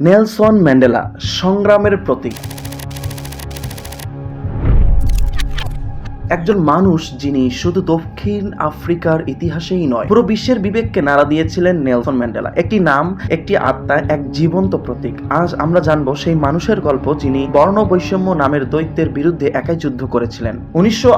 Nelson Mandela সংগ্রামের প্রতীক। একজন মানুষ যিনি শুধু দক্ষিণ আফ্রিকার ইতিহাসেই নয়, পুরো বিশ্বের বিবেককে নাড়া দিয়েছিলেন নেলসন ম্যান্ডেলা। একটি নাম, একটি আত্মা, এক জীবন্ত প্রতীক। আজ আমরা জানব সেই মানুষের গল্প যিনি বর্ণ বৈষম্য নামের দৈত্যের বিরুদ্ধে একাই যুদ্ধ করেছিলেন। উনিশশো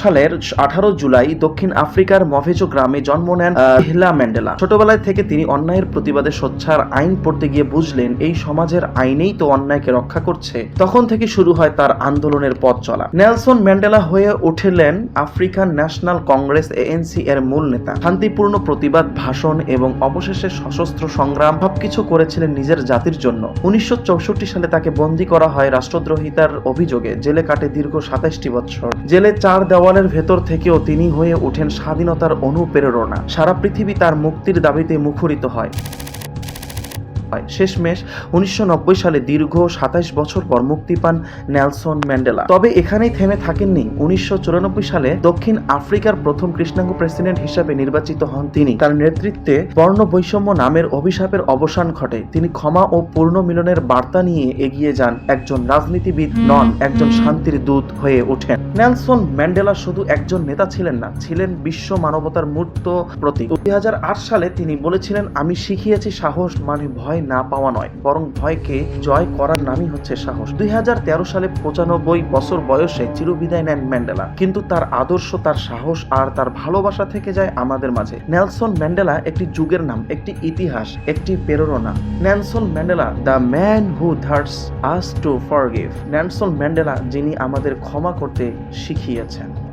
সালের আঠারো জুলাই দক্ষিণ আফ্রিকার মভেজো গ্রামে জন্ম নেন হিলা ম্যান্ডেলা। ছোটবেলায় থেকে তিনি অন্যায়ের প্রতিবাদে সোচ্চার আইন পড়তে গিয়ে বুঝলেন, এই সমাজের আইনেই তো অন্যায়কে রক্ষা করছে। তখন থেকে শুরু হয় তার আন্দোলনের পথ চলা। নেলসন ম্যান্ডেলা হয়ে উঠলেন আফ্রিকান ন্যাশনাল কংগ্রেস এএনসি এর মূল নেতা। শান্তিপূর্ণ প্রতিবাদ, ভাষণ এবং অবশেষে সশস্ত্র সংগ্রাম সবকিছু করেছিলেন নিজের জাতির জন্য। উনিশশো চৌষট্টি সালে তাকে বন্দী করা হয় রাষ্ট্রদ্রোহিতার অভিযোগে। জেলে কাটে দীর্ঘ সাতাশটি বছর জেলে চার দেওয়ালের ভেতর থেকেও তিনি হয়ে ওঠেন স্বাধীনতার অনুপ্রেরণা। সারা পৃথিবী তার মুক্তির দাবিতে মুখরিত হয়। হয়। শেষমেশ উনিশশো নব্বই সালে দীর্ঘ সাতাশ বছর পর মুক্তি পান নেলসন ম্যান্ডেলা। তবে এখানেই থেমে থাকেননি উনিশশো সালে দক্ষিণ আফ্রিকার প্রথম কৃষ্ণাঙ্গ প্রেসিডেন্ট হিসাবে নির্বাচিত হন তিনি। তার নেতৃত্বে বর্ণ বৈষম্য নামের অভিশাপের অবসান ঘটে। তিনি ক্ষমা ও পূর্ণ মিলনের বার্তা নিয়ে এগিয়ে যান একজন রাজনীতিবিদ নন, একজন শান্তির দূত হয়ে ওঠেন। নেলসন ম্যান্ডেলা শুধু একজন নেতা ছিলেন না, ছিলেন বিশ্ব মানবতার মূর্ত প্রতীক। দুই হাজার আট সালে তিনি বলেছিলেন, আমি শিখিয়েছি সাহস মানে ভয়। না পাওয়া নয়, বরং ভয়কে জয় করার নামই হচ্ছে সাহস। দুই সালে পঁচানব্বই বছর বয়সে চিরবিদায় নেন ম্যান্ডেলা। কিন্তু তার আদর্শ, তার সাহস আর তার ভালোবাসা থেকে যায় আমাদের মাঝে। নেলসন ম্যান্ডেলা একটি যুগের নাম, একটি ইতিহাস, একটি প্রেরণা। Nelson Mandela, the man who dares us to forgive. Nelson Mandela, যিনি আমাদের ক্ষমা করতে শিখিয়েছেন।